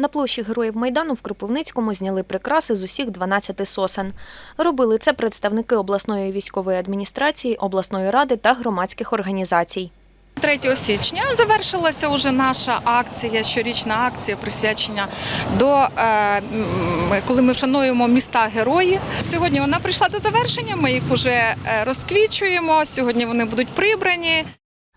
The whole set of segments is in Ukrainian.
На площі Героїв Майдану в Кропивницькому зняли прикраси з усіх 12 сосен. Робили це представники обласної військової адміністрації, обласної ради та громадських організацій. 3 січня завершилася уже наша акція, щорічна акція присвячення до е, коли ми вшануємо міста герої. Сьогодні вона прийшла до завершення. Ми їх вже е, розквічуємо. Сьогодні вони будуть прибрані.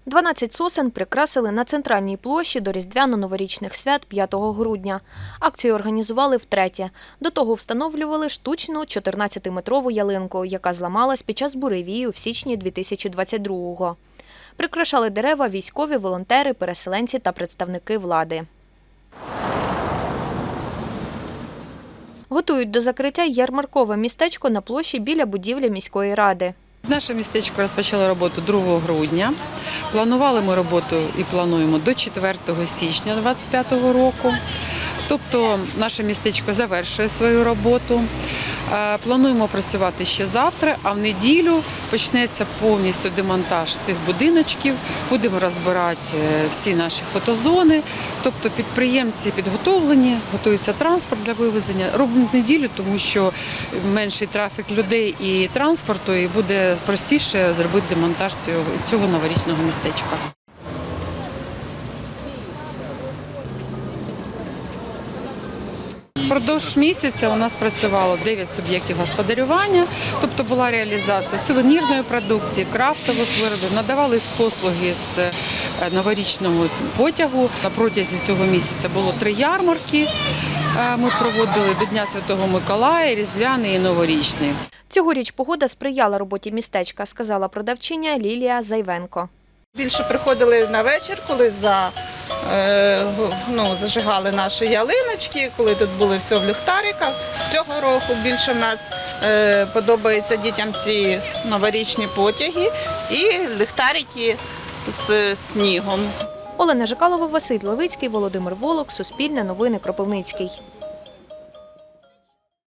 12 сосен прикрасили на центральній площі до різдвяно-новорічних свят 5 грудня. Акцію організували втретє. До того встановлювали штучну 14-метрову ялинку, яка зламалась під час буревію в січні 2022-го. Прикрашали дерева військові, волонтери, переселенці та представники влади. Готують до закриття ярмаркове містечко на площі біля будівлі міської ради. Наше містечко розпочало роботу 2 грудня. Планували ми роботу і плануємо до 4 січня 2025 року. Тобто наше містечко завершує свою роботу. Е, Плануємо працювати ще завтра, а в неділю почнеться повністю демонтаж цих будиночків. Будемо розбирати е, всі наші фотозони. Тобто підприємці підготовлені, готується транспорт для вивезення. Робимо неділю, тому що менший трафік людей і транспорту, і буде простіше зробити демонтаж цього новорічного містечка. Впродовж місяця у нас працювало 9 суб'єктів господарювання, тобто була реалізація сувенірної продукції, крафтових виробів, надавались послуги з е, новорічного потягу. На протязі цього місяця було три ярмарки. е, Ми проводили до Дня Святого Миколая, Різдвяний і Новорічний. Цьогоріч погода сприяла роботі містечка, сказала продавчиня Лілія Зайвенко. Більше приходили на вечір, коли за, ну, зажигали наші ялиночки, коли тут були все в ліхтариках. Цього року більше в нас е, подобаються дітям ці новорічні потяги і ліхтарики з снігом. Олена Жикалова, Василь Левицький, Володимир Волок, Суспільне новини Кропивницький.